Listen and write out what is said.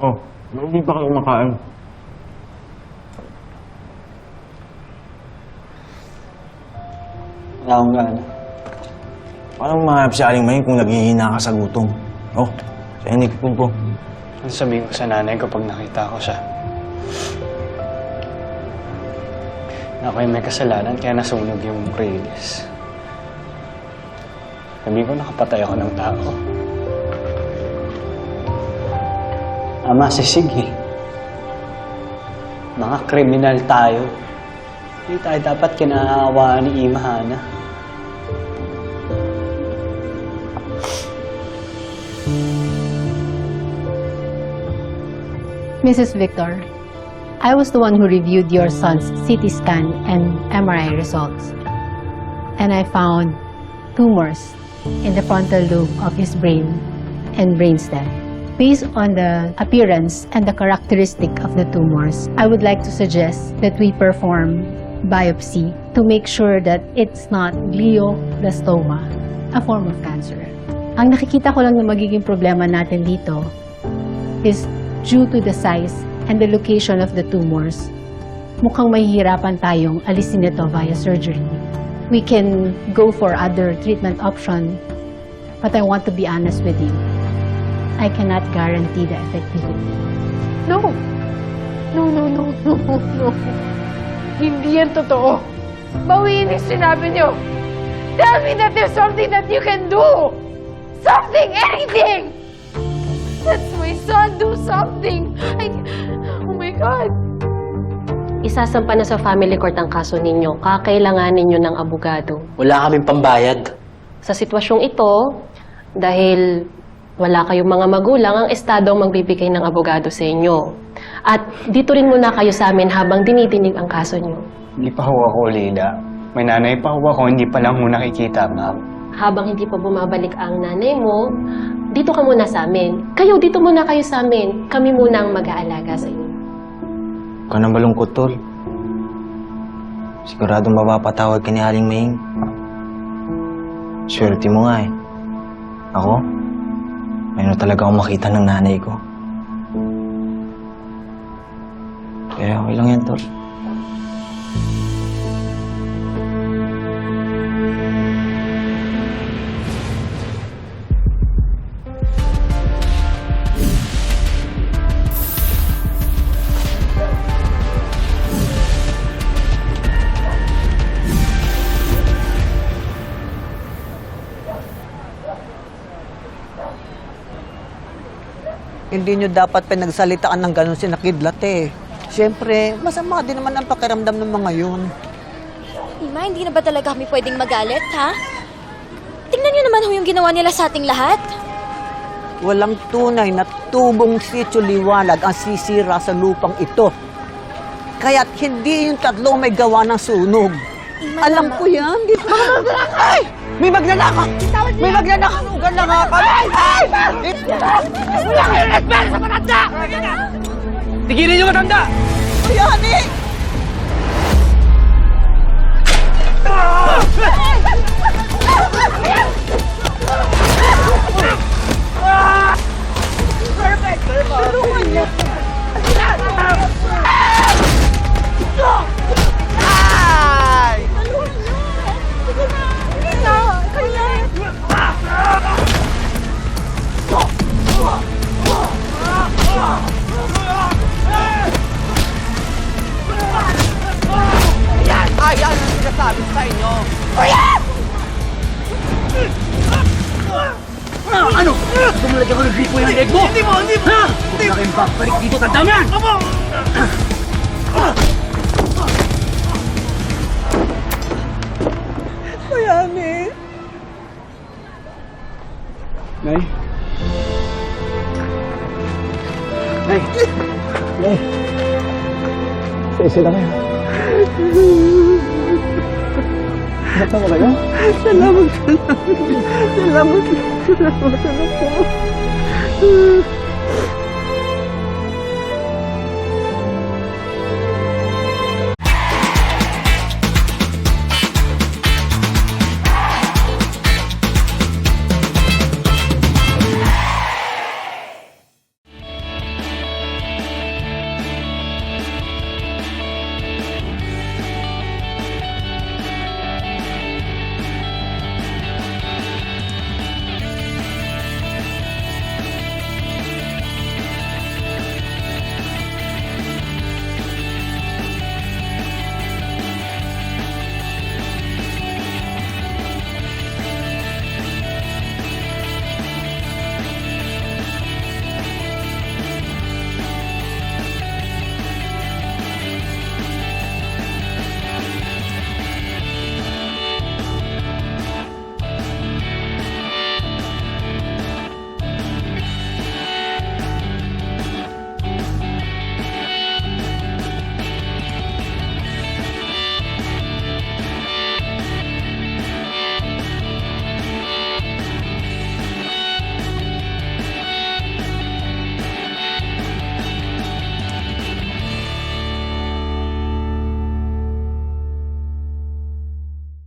Oh, hindi pa kayo kumakain. Wala akong gana. Paano mo mahanap si Aling May kung naghihina ka sa gutom? Oh, sa inig po po. Ano sabihin ko sa nanay ko pag nakita ko siya? Na ako'y may kasalanan kaya nasunog yung release. Sabihin ko nakapatay ako ng tao. Ama, sisig eh. Mga kriminal tayo. Hindi tayo dapat kinaawaan ni Ima Hana. Mrs. Victor, I was the one who reviewed your son's CT scan and MRI results. And I found tumors in the frontal lobe of his brain and brainstem. Based on the appearance and the characteristic of the tumors, I would like to suggest that we perform biopsy to make sure that it's not glioblastoma, a form of cancer. Ang nakikita ko lang na magiging problema natin dito is due to the size and the location of the tumors, mukhang mahihirapan tayong alisin ito via surgery. We can go for other treatment option, but I want to be honest with you. I cannot guarantee the effectivity. No. No, no, no, no, no. Hindi yan totoo. Bawiin yung sinabi niyo. Tell me that there's something that you can do. Something, anything. Let my son do something. I... Oh my God. Isasampa na sa family court ang kaso ninyo. Kakailanganin ninyo ng abogado. Wala kaming pambayad. Sa sitwasyong ito, dahil wala kayong mga magulang, ang estado ang magbibigay ng abogado sa inyo. At dito rin muna kayo sa amin habang dinidinig ang kaso nyo. Hindi pa ho ako, Lida. May nanay pa ho ako, hindi pa lang ho nakikita, ma'am. Habang hindi pa bumabalik ang nanay mo, dito ka muna sa amin. Kayo, dito muna kayo sa amin. Kami muna ang mag-aalaga sa inyo. Huwag ka nang malungkot, tol. Siguradong mapapatawad ka ni Aling Maying. Swerte mo nga eh. Ako, mayroon talaga akong makita ng nanay ko. Kaya okay lang yan, tol. Hindi nyo dapat pinagsalitaan ng ganun si Nakidlat eh. Siyempre, masama din naman ang pakiramdam ng mga yun. Ima, hindi na ba talaga kami pwedeng magalit, ha? Tingnan niyo naman ho yung ginawa nila sa ating lahat. Walang tunay na tubong sityo liwanag ang sisira sa lupang ito. Kaya't hindi yung tatlo may gawa ng sunog. Ima Alam naman. ko yan. Di ba? Ay! May magnanakaw! May magnanakaw! Sugan na nga kami! Ay! Wala kayo respeto sa matanda! Tigilin niyo matanda! Bayani! Ay, Bumalik ako ng gripo yung leg mo? Hindi mo, hindi mo! Ha? Huwag na kayong babalik dito, tandaan mo yan! Opo! Bayani! Nay? Nay? Nay? Sa-isa na kayo. Bata kayo? Salamat, salamat. Salamat, salamat, salamat po.